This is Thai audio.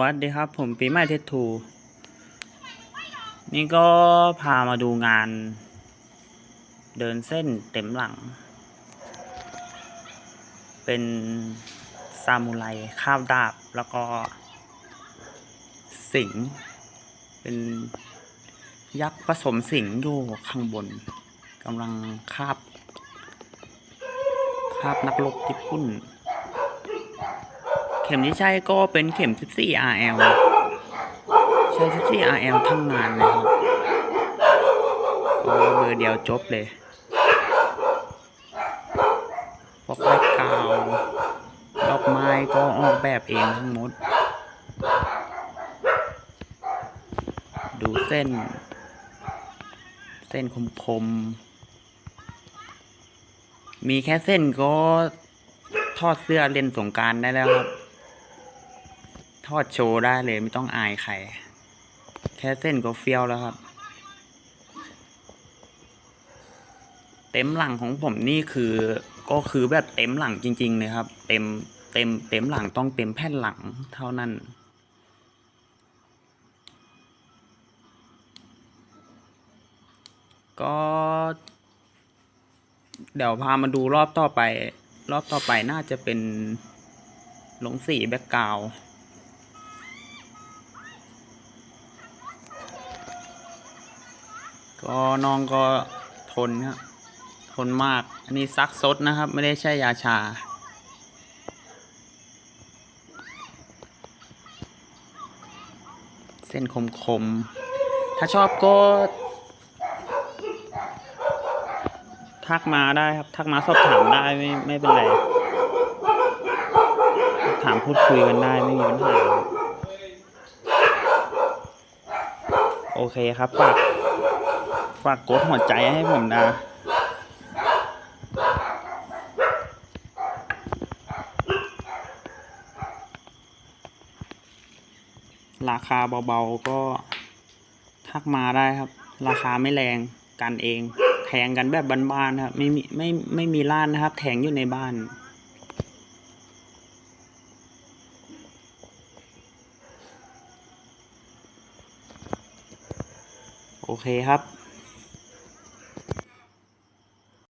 วัสดีครับ ผมปีใหม่เทสทู นี่ก็พามาดูงาน เดินเส้นเต็มหลัง เป็นซามูไรข้าวดาบ แล้วก็ สิง เป็นยักษ์ผสมสิงอยู่ข้างบนกำลังคาบ คาบนักรบญี่ปุ่น ข็มที่ใช้ก็เป็นเข็ม 14 RL ใช้ 14 RL ทั้งงานเลยครับก็เบอร์เดียวจบเลยพวกแบ็กกาวดอกไม้ก็ออกแบบเองทั้งหมด ดูเส้น เส้นคมๆ มีแค่เส้นก็ทอดเสื้อเล่นสงการได้แล้วครับ ทอดโชว์ได้เลยไม่ต้องอายใคร แค่เส้นก็เฟี้ยวแล้วครับ เต็มหลังของผมนี่คือก็คือแบบเต็มหลังจริง ๆ เลยครับ เต็มเต็มเต็มหลังต้องเต็มแผ่นหลังเท่านั้นก็เดี๋ยวพามาดูรอบต่อไป รอบต่อไปน่าจะเป็นลงสีแบ็กกราวด์ ก็น้องก็ทนครับทนมาก อันนี้ซักซดนะครับ ไม่ได้ใช่ยาชา เส้นคมๆถ้าชอบก็ ทักมาได้ครับ ทักมาสอบถามได้ไม่ไม่เป็นไร ถามพูดคุยกันได้ไม่มีปัญหา โอเคครับฝาก ฝากกดหัวใจให้ผมนะ ราคาเบาๆก็ทักมาได้ครับ ราคาไม่แรงกันเอง แทงกันแบบบ้านๆครับไม่มีไม่ไม่มีร้านนะครับ แทงอยู่ในบ้านโอเคครับ